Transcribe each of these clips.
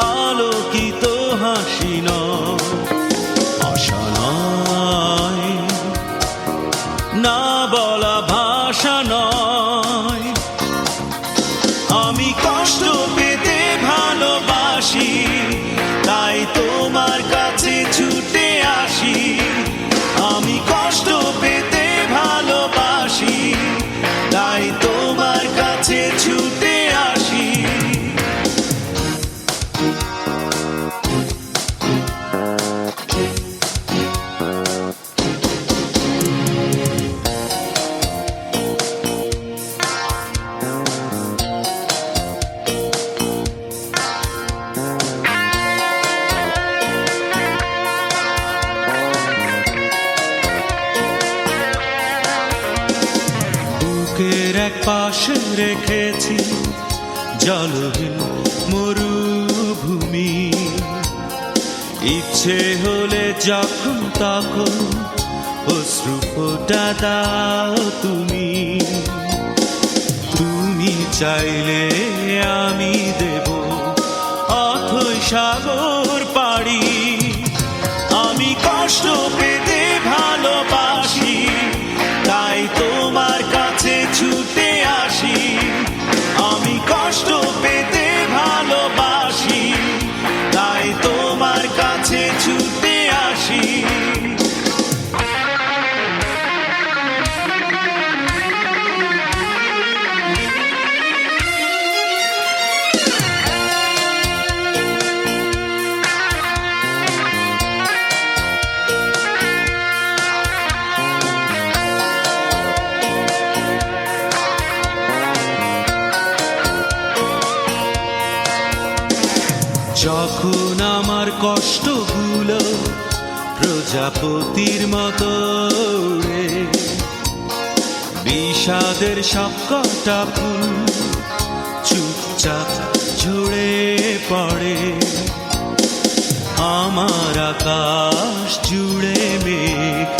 আলোকিত হাসি আশা নয় না বলা ভাষা নয়। আমি কষ্ট পেতে বুকের এক পাশে রেখেছি জলহীন মরুভূমি। ইচ্ছে হলে যখন তখন অশ্রু ফোটা দাও তুমি। তুমি চাইলে আমি দেব অথই সাগর পাড়ি। আমি কষ্ট পেতে ভালোবাসি। যখন আমার কষ্টগুলো প্রজাপতির মতো রে বিষাদের সব কটা ফুল চুপচাপ ঝরে পড়ে। আমার আকাশ জুড়ে মেঘ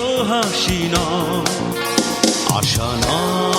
হাসি নয় আশা নয়